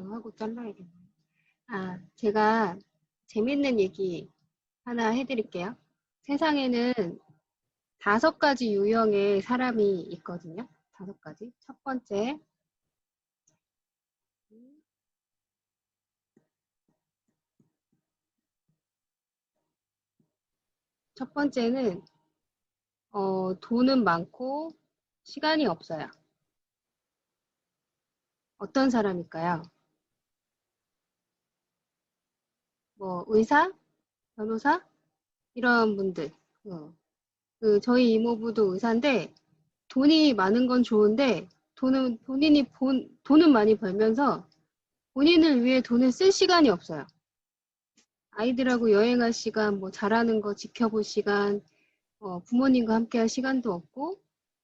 하고 잘라야겠네. 아, 제가 재밌는 얘기 하나 해드릴게요. 세상에는 다섯 가지 유형의 사람이 있거든요. 다섯 가지. 첫 번째. 첫 번째는, 어, 돈은 많고 시간이 없어요. 어떤 사람일까요? 뭐, 의사? 변호사? 이런 분들. 어. 그 저희 이모부도 의사인데 돈이 많은 건 좋은데 돈은 본인이 본 돈은 많이 벌면서 본인을 위해 돈을 쓸 시간이 없어요. 아이들하고 여행할 시간, 뭐 잘하는 거 지켜볼 시간, 어, 부모님과 함께 할 시간도 없고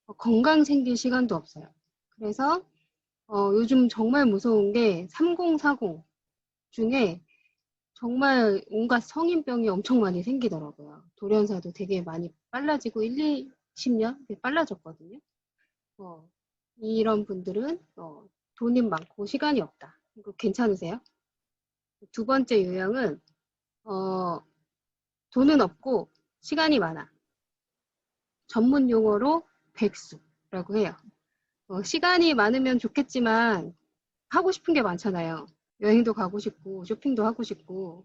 어, 건강 챙길 시간도 없어요. 그래서 어, 요즘 정말 무서운 게 3040 중에 정말 온갖 성인병이 엄청 많이 생기더라고요. 돌연사도 되게 많이 빨라지고 1, 20년 빨라졌거든요. 어, 이런 분들은 어, 돈이 많고 시간이 없다. 이거 괜찮으세요? 두 번째 유형은 어, 돈은 없고 시간이 많아. 전문 용어로 백수라고 해요. 어, 시간이 많으면 좋겠지만 하고 싶은 게 많잖아요. 여행도 가고 싶고 쇼핑도 하고 싶고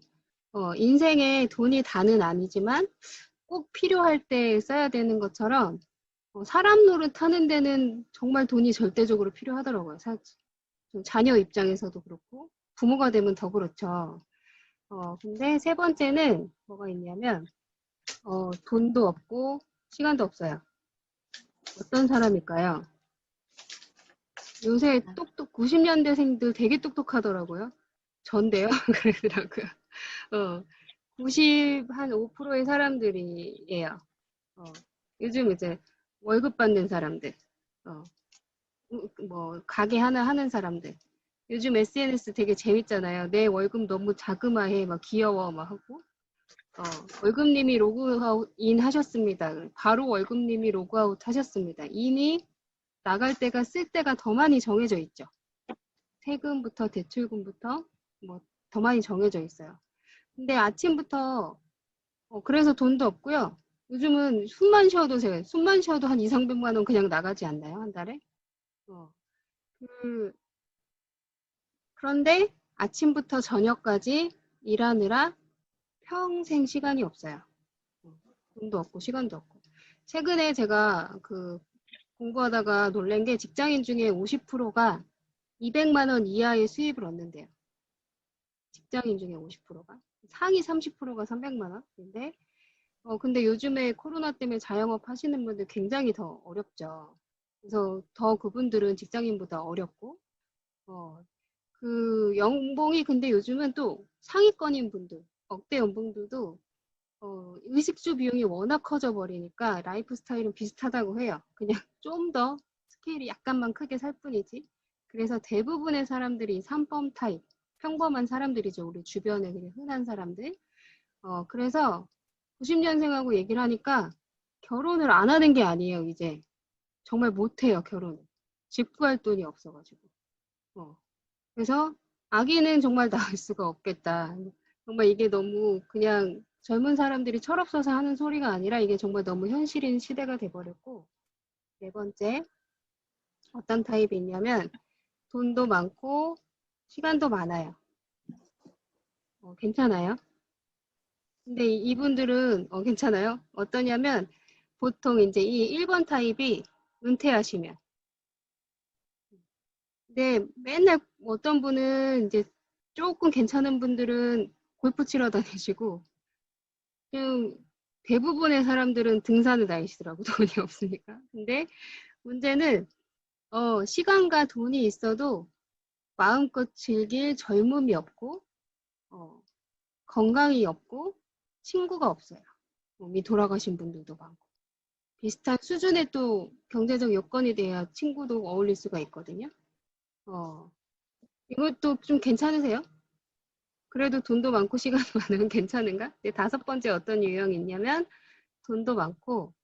어, 인생에 돈이 다는 아니지만 꼭 필요할 때 써야 되는 것처럼 어, 사람 노릇 하는 데는 정말 돈이 절대적으로 필요하더라고요. 사, 자녀 입장에서도 그렇고 부모가 되면 더 그렇죠. 어, 근데 세 번째는 뭐가 있냐면 어, 돈도 없고 시간도 없어요. 어떤 사람일까요? 요새 똑똑 90년대생들 되게 똑똑하더라고요. 전데요. 그러더라고요. 어, 90 한 5%의 사람들이에요. 어, 요즘 이제 월급 받는 사람들, 어, 뭐 가게 하나 하는 사람들. 요즘 SNS 되게 재밌잖아요. 내 월급 너무 자그마해, 막 귀여워, 막 하고. 어, 월급님이 로그아웃인 하셨습니다. 바로 월급님이 로그아웃 하셨습니다. 이미 나갈 때가 쓸 때가 더 많이 정해져 있죠. 세금부터 대출금부터 뭐 더 많이 정해져 있어요. 근데 아침부터 어, 그래서 돈도 없고요. 요즘은 숨만 쉬어도 제가 숨만 쉬어도 한 2, 300만 원 그냥 나가지 않나요? 한 달에? 어. 그, 그런데 아침부터 저녁까지 일하느라 평생 시간이 없어요. 어, 돈도 없고 시간도 없고. 최근에 제가 그 공부하다가 놀란 게 직장인 중에 50%가 200만 원 이하의 수입을 얻는데요. 직장인 중에 50%가. 상위 30%가 300만 원인데 어 근데 요즘에 코로나 때문에 자영업 하시는 분들 굉장히 더 어렵죠. 그래서 더 그분들은 직장인보다 어렵고 어 그 연봉이 근데 요즘은 또 상위권인 분들 억대 연봉들도 어, 의식주 비용이 워낙 커져 버리니까 라이프 스타일은 비슷하다고 해요. 그냥 좀 더 스케일이 약간만 크게 살 뿐이지. 그래서 대부분의 사람들이 삼범 타입, 평범한 사람들이죠. 우리 주변에 그냥 흔한 사람들. 어, 그래서 90년생하고 얘기를 하니까 결혼을 안 하는 게 아니에요, 이제. 정말 못해요, 결혼을. 집 구할 돈이 없어가지고. 어. 그래서 아기는 정말 낳을 수가 없겠다. 정말 이게 너무 그냥 젊은 사람들이 철없어서 하는 소리가 아니라 이게 정말 너무 현실인 시대가 돼버렸고 네 번째 어떤 타입이 있냐면 돈도 많고 시간도 많아요. 어, 괜찮아요? 근데 이- 이분들은 어, 괜찮아요? 어떠냐면 보통 이제 이 1번 타입이 은퇴하시면 근데 맨날 어떤 분은 이제 조금 괜찮은 분들은 골프 치러 다니시고 좀 대부분의 사람들은 등산을 다니시더라고 돈이 없으니까. 근데 문제는 어, 시간과 돈이 있어도 마음껏 즐길 젊음이 없고 어, 건강이 없고 친구가 없어요. 몸이 돌아가신 분들도 많고 비슷한 수준의 또 경제적 여건이 돼야 친구도 어울릴 수가 있거든요. 어, 이것도 좀 괜찮으세요? 그래도 돈도 많고 시간도 많으면 괜찮은가? 네, 다섯 번째 어떤 유형이 있냐면 돈도 많고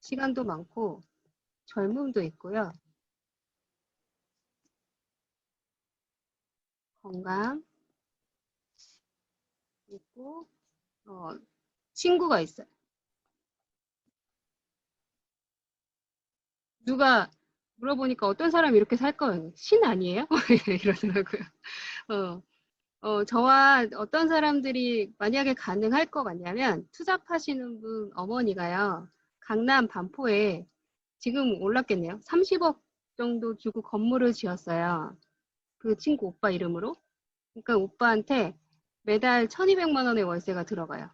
시간도 많고 젊음도 있고요. 건강, 그리고 어, 친구가 있어요. 누가 물어보니까 어떤 사람이 이렇게 살 거예요? 신 아니에요? 이러더라고요. 어, 어, 저와 어떤 사람들이 만약에 가능할 것 같냐면 투잡하시는 분 어머니가요. 강남 반포에 지금 올랐겠네요. 30억 정도 주고 건물을 지었어요. 그 친구 오빠 이름으로. 그러니까 오빠한테 매달 1200만 원의 월세가 들어가요.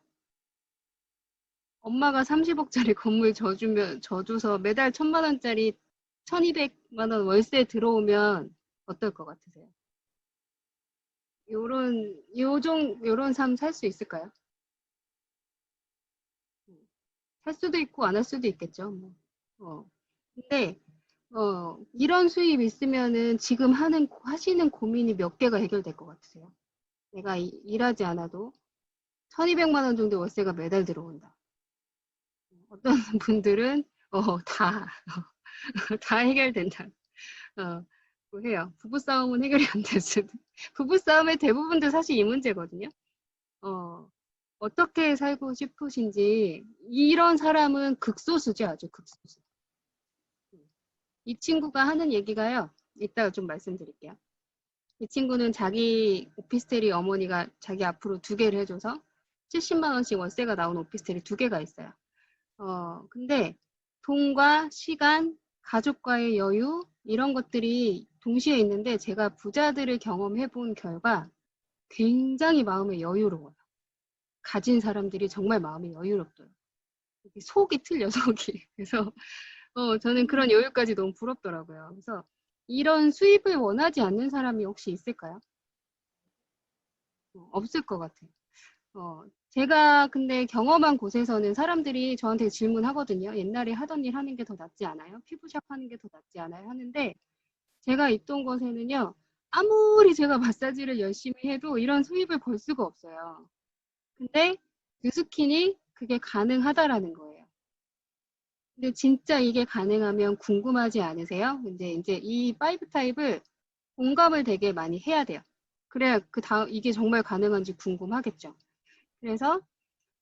엄마가 30억짜리 건물 져주면, 져줘서 매달 1000만 원짜리 1200만 원 월세 들어오면 어떨 것 같으세요? 요런, 요정, 요런 삶 살 수 있을까요? 살 수도 있고 안 할 수도 있겠죠. 뭐. 어. 근데, 어, 이런 수입 있으면은 지금 하는, 하시는 고민이 몇 개가 해결될 것 같으세요? 내가 이- 일하지 않아도 1200만 원 정도 월세가 매달 들어온다. 어떤 분들은, 어, 다, 다 해결된다. 어, 뭐 해요. 부부싸움은 해결이 안될 수도. 부부싸움의 대부분도 사실 이 문제거든요. 어, 어떻게 살고 싶으신지, 이런 사람은 극소수죠, 아주 극소수. 이 친구가 하는 얘기가요. 이따가 좀 말씀드릴게요. 이 친구는 자기 오피스텔이 어머니가 자기 앞으로 두 개를 해줘서 70만 원씩 월세가 나오는 오피스텔이 두 개가 있어요. 어, 근데 돈과 시간, 가족과의 여유 이런 것들이 동시에 있는데 제가 부자들을 경험해 본 결과 굉장히 마음에 여유로워요. 가진 사람들이 정말 마음이 여유롭더라고요. 속이 틀려, 속이. 그래서 어, 저는 그런 여유까지 너무 부럽더라고요. 그래서 이런 수입을 원하지 않는 사람이 혹시 있을까요? 어, 없을 것 같아요. 어, 제가 근데 경험한 곳에서는 사람들이 저한테 질문하거든요. 옛날에 하던 일 하는 게 더 낫지 않아요? 피부샵 하는 게 더 낫지 않아요? 하는데 제가 있던 곳에는요. 아무리 제가 마사지를 열심히 해도 이런 수입을 벌 수가 없어요. 근데 뉴스킨이 그게 가능하다라는 거예요. 근데 진짜 이게 가능하면 궁금하지 않으세요? 근데 이제 이 파이브 타입을 공감을 되게 많이 해야 돼요. 그래야 그 다음 이게 정말 가능한지 궁금하겠죠. 그래서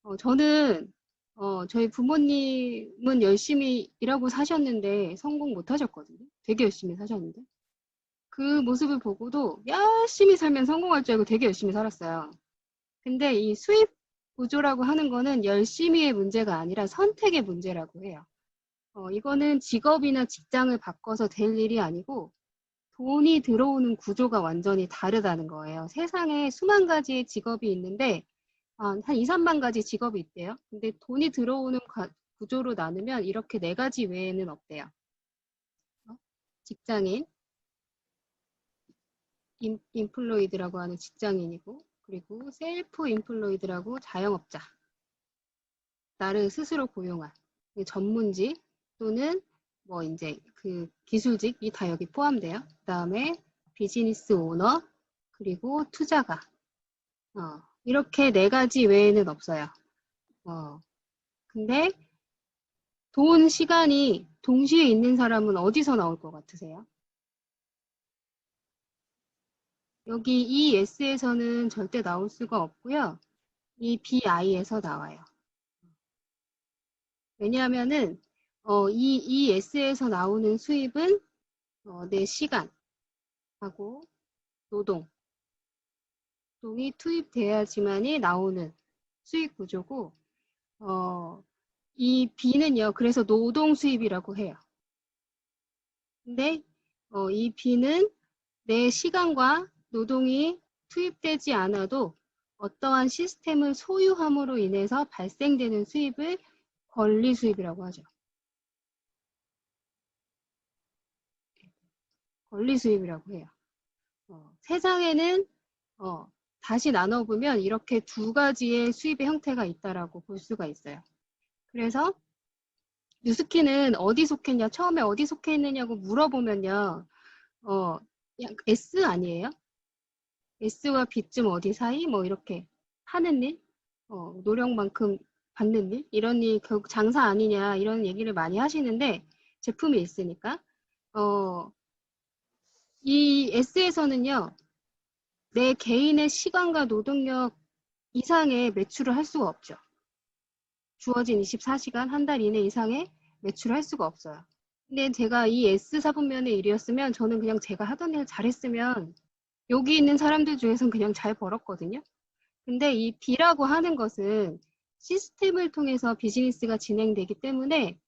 어, 저는 어, 저희 부모님은 열심히 일하고 사셨는데 성공 못 하셨거든요. 되게 열심히 사셨는데. 그 모습을 보고도 열심히 살면 성공할 줄 알고 되게 열심히 살았어요. 근데 이 수입 구조라고 하는 거는 열심히의 문제가 아니라 선택의 문제라고 해요. 어, 이거는 직업이나 직장을 바꿔서 될 일이 아니고 돈이 들어오는 구조가 완전히 다르다는 거예요. 세상에 수만 가지의 직업이 있는데 한, 한 2, 3만 가지 직업이 있대요. 근데 돈이 들어오는 가- 구조로 나누면 이렇게 네 가지 외에는 없대요. 어? 직장인, 인, 인플로이드라고 하는 직장인이고, 그리고 셀프 인플로이드라고 자영업자. 나를 스스로 고용한 그 전문직 또는 뭐 이제 그 기술직이 다 여기 포함돼요. 그 다음에 비즈니스 오너, 그리고 투자가. 어, 이렇게 네 가지 외에는 없어요. 어, 근데 돈, 시간이 동시에 있는 사람은 어디서 나올 것 같으세요? 여기 이 S에서는 절대 나올 수가 없고요. 이 BI에서 나와요. 왜냐하면은 어, 이, 이 S에서 나오는 수입은 어, 내 시간하고 노동, 노 동이 투입돼야지만이 나오는 수익 구조고 어, 이 B는요. 그래서 노동 수입이라고 해요. 근데 어, 이 B는 내 시간과 노동이 투입되지 않아도 어떠한 시스템을 소유함으로 인해서 발생되는 수입을 권리 수입이라고 하죠. 권리 수입이라고 해요. 어, 세상에는 어, 다시 나눠보면 이렇게 두 가지의 수입의 형태가 있다라고 볼 수가 있어요. 그래서 뉴스키는 어디 속했냐, 처음에 어디 속해 있느냐고 물어보면요, 어, 약 S 아니에요? S와 B쯤 어디 사이? 뭐 이렇게 하는 일, 어, 노력만큼 받는 일, 이런 일 결국 장사 아니냐 이런 얘기를 많이 하시는데 제품이 있으니까 어, 이 S에서는요 내 개인의 시간과 노동력 이상의 매출을 할 수가 없죠. 주어진 24시간 한 달 이내 이상의 매출을 할 수가 없어요. 근데 제가 이 S 사분면의 일이었으면 저는 그냥 제가 하던 일 잘했으면 여기 있는 사람들 중에서는 그냥 잘 벌었거든요. 근데 이 B라고 하는 것은 시스템을 통해서 비즈니스가 진행되기 때문에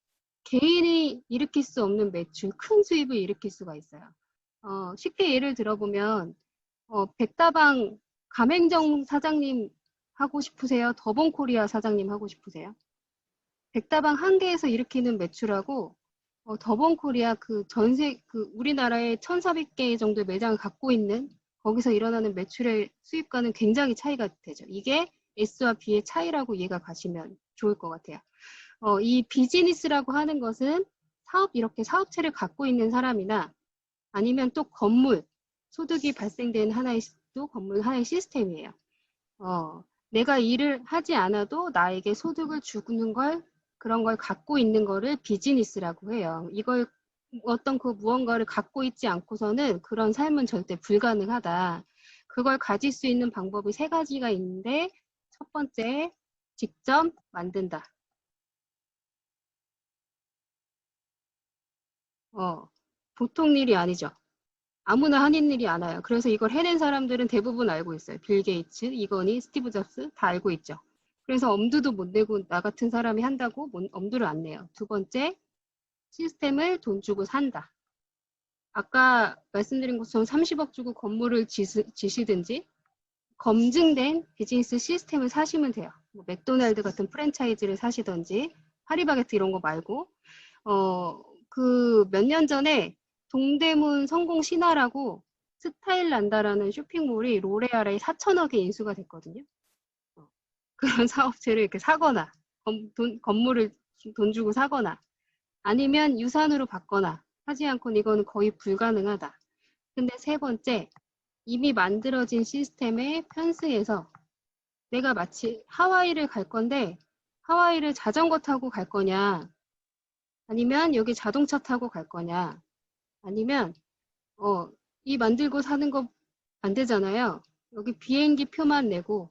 개인이 일으킬 수 없는 매출, 큰 수입을 일으킬 수가 있어요. 어, 쉽게 예를 들어보면 어, 백다방 가맹점 사장님 하고 싶으세요? 더본코리아 사장님 하고 싶으세요? 백다방 한 개에서 일으키는 매출하고 어, 더본코리아 그 전세 그 우리나라에 1,400개 정도의 매장을 갖고 있는 거기서 일어나는 매출의 수입과는 굉장히 차이가 되죠. 이게 S와 B의 차이라고 이해가 가시면 좋을 것 같아요. 어, 이 비즈니스라고 하는 것은 사업 이렇게 사업체를 갖고 있는 사람이나 아니면 또 건물 소득이 발생되는 하나의 시- 또 건물 하나의 시스템이에요. 어, 내가 일을 하지 않아도 나에게 소득을 주는 걸 그런 걸 갖고 있는 거를 비즈니스라고 해요. 이걸 어떤 그 무언가를 갖고 있지 않고서는 그런 삶은 절대 불가능하다. 그걸 가질 수 있는 방법이 세 가지가 있는데 첫 번째 직접 만든다. 어, 보통 일이 아니죠. 아무나 하는 일이 않아요. 그래서 이걸 해낸 사람들은 대부분 알고 있어요. 빌 게이츠, 이건희, 스티브 잡스 다 알고 있죠. 그래서 엄두도 못 내고 나 같은 사람이 한다고 못- 엄두를 안 내요. 두 번째, 시스템을 돈 주고 산다. 아까 말씀드린 것처럼 30억 주고 건물을 지시, 지시든지 검증된 비즈니스 시스템을 사시면 돼요. 뭐 맥도날드 같은 프랜차이즈를 사시든지 파리바게트 이런 거 말고 어, 그 몇 년 전에 동대문 성공 신화라고 스타일 난다라는 쇼핑몰이 로레알에 4천억에 인수가 됐거든요. 어, 그런 사업체를 이렇게 사거나 건, 돈, 건물을 주- 돈 주고 사거나 아니면 유산으로 받거나 하지 않고는 이거는 거의 불가능하다. 근데 세 번째, 이미 만들어진 시스템에 편승해서 내가 마치 하와이를 갈 건데 하와이를 자전거 타고 갈 거냐 아니면 여기 자동차 타고 갈 거냐 아니면 어, 이 만들고 사는 거 안 되잖아요. 여기 비행기 표만 내고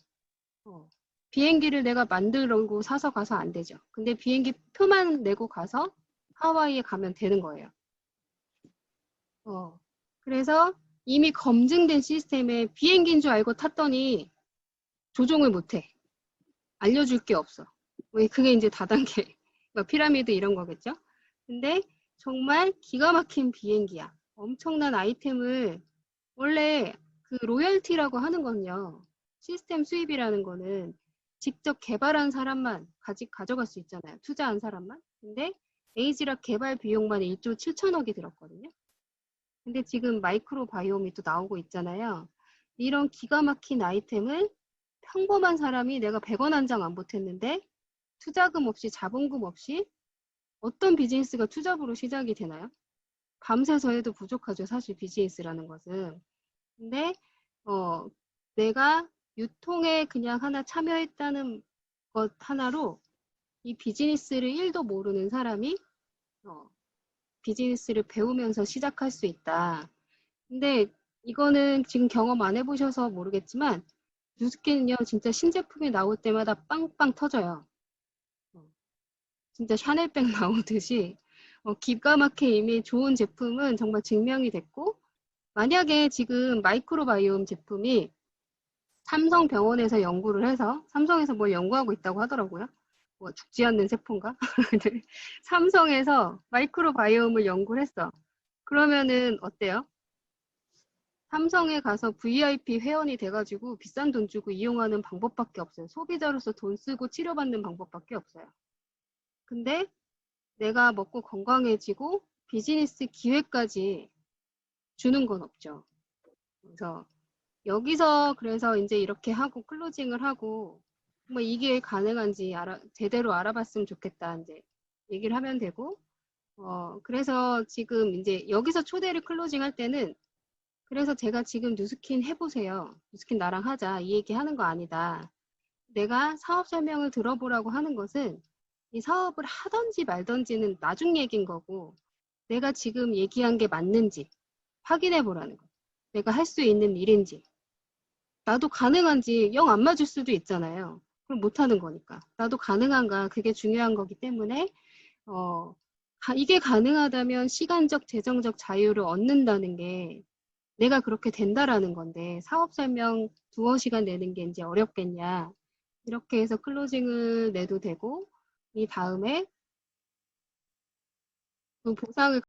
어, 비행기를 내가 만들고 사서 가서 안 되죠. 근데 비행기 표만 내고 가서 하와이에 가면 되는 거예요. 어, 그래서 이미 검증된 시스템에 비행기인 줄 알고 탔더니 조종을 못해. 알려줄 게 없어. 왜 그게 이제 다단계, 뭐 피라미드 이런 거겠죠? 근데 정말 기가 막힌 비행기야. 엄청난 아이템을 원래 그 로열티라고 하는 건요. 시스템 수입이라는 거는 직접 개발한 사람만 가지, 가져갈 수 있잖아요. 투자한 사람만. 근데 에이지락 개발 비용만 1조 7천억이 들었거든요. 근데 지금 마이크로 바이옴이 또 나오고 있잖아요. 이런 기가 막힌 아이템을 평범한 사람이 내가 100원 한 장 안 보탰는데 투자금 없이 자본금 없이 어떤 비즈니스가 투잡으로 시작이 되나요? 밤새서 해도 부족하죠. 사실 비즈니스라는 것은. 근데 어, 내가 유통에 그냥 하나 참여했다는 것 하나로 이 비즈니스를 1도 모르는 사람이 어, 비즈니스를 배우면서 시작할 수 있다. 근데 이거는 지금 경험 안 해보셔서 모르겠지만 뉴스키는요 진짜 신제품이 나올 때마다 빵빵 터져요. 어, 진짜 샤넬백 나오듯이 어, 기가 막히게 이미 좋은 제품은 정말 증명이 됐고 만약에 지금 마이크로바이옴 제품이 삼성 병원에서 연구를 해서 삼성에서 뭘 연구하고 있다고 하더라고요. 뭐 죽지 않는 세포인가? 네. 삼성에서 마이크로바이옴을 연구를 했어. 그러면은 어때요? 삼성에 가서 VIP 회원이 돼가지고 비싼 돈 주고 이용하는 방법밖에 없어요. 소비자로서 돈 쓰고 치료받는 방법밖에 없어요. 근데 내가 먹고 건강해지고 비즈니스 기회까지 주는 건 없죠. 그래서 여기서 그래서 이제 이렇게 하고 클로징을 하고 뭐 이게 가능한지 알아, 제대로 알아봤으면 좋겠다 이제 얘기를 하면 되고 어 그래서 지금 이제 여기서 초대를 클로징 할 때는 그래서 제가 지금 뉴스킨 해보세요. 뉴스킨 나랑 하자. 이 얘기 하는 거 아니다. 내가 사업 설명을 들어보라고 하는 것은 이 사업을 하던지 말던지는 나중 얘기인 거고 내가 지금 얘기한 게 맞는지 확인해 보라는 거. 내가 할 수 있는 일인지. 나도 가능한지 영 안 맞을 수도 있잖아요. 그럼 못 하는 거니까. 나도 가능한가 그게 중요한 거기 때문에 어, 가- 이게 가능하다면 시간적, 재정적 자유를 얻는다는 게 내가 그렇게 된다라는 건데 사업 설명 두어 시간 내는 게 이제 어렵겠냐. 이렇게 해서 클로징을 내도 되고 이 다음에 그 보상을